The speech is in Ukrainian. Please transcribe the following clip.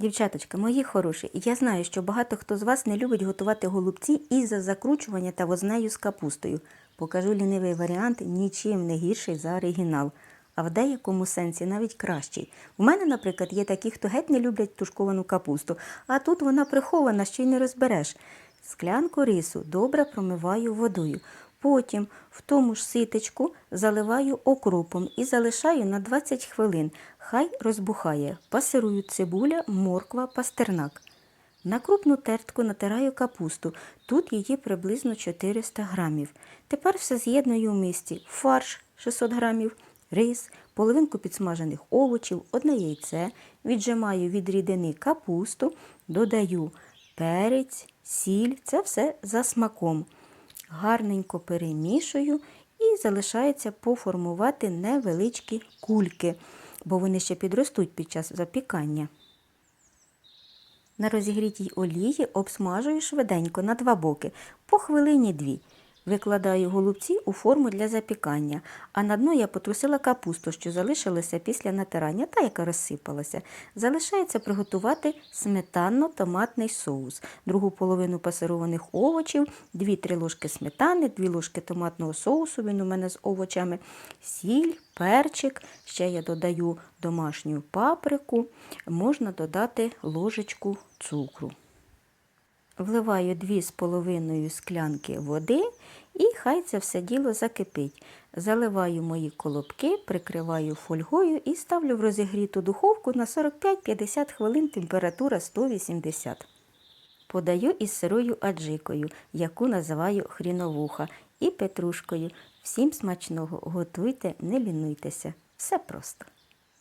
Дівчаточка, мої хороші, я знаю, що багато хто з вас не любить готувати голубці із-за закручування та вознею з капустою. Покажу лінивий варіант, нічим не гірший за оригінал, а в деякому сенсі навіть кращий. У мене, наприклад, є такі, хто геть не люблять тушковану капусту, а тут вона прихована, що й не розбереш. Склянку рису добре промиваю водою. Потім в тому ж ситечку заливаю окропом і залишаю на 20 хвилин. Хай розбухає. Пасирую цибуля, морква, пастернак. На крупну тертку натираю капусту. Тут її приблизно 400 грамів. Тепер все з'єдную в мисці. Фарш 600 грамів, рис, половинку підсмажених овочів, одне яйце, віджимаю від рідини капусту, додаю перець, сіль, це все за смаком. Гарненько перемішую і залишається поформувати невеличкі кульки, бо вони ще підростуть під час запікання. На розігрітій олії обсмажую швиденько на два боки, по хвилині дві. Викладаю голубці у форму для запікання, а на дно я потрусила капусту, що залишилася після натирання та яка розсипалася. Залишається приготувати сметанно-томатний соус, другу половину пасированих овочів, 2-3 ложки сметани, 2 ложки томатного соусу, він у мене з овочами, сіль, перчик, ще я додаю домашню паприку, можна додати ложечку цукру. Вливаю 2,5 склянки води і хай це все діло закипить. Заливаю мої колобки, прикриваю фольгою і ставлю в розігріту духовку на 45-50 хвилин температура 180. Подаю із сирою аджикою, яку називаю хріновуха, і петрушкою. Всім смачного, готуйте, не лінуйтеся. Все просто.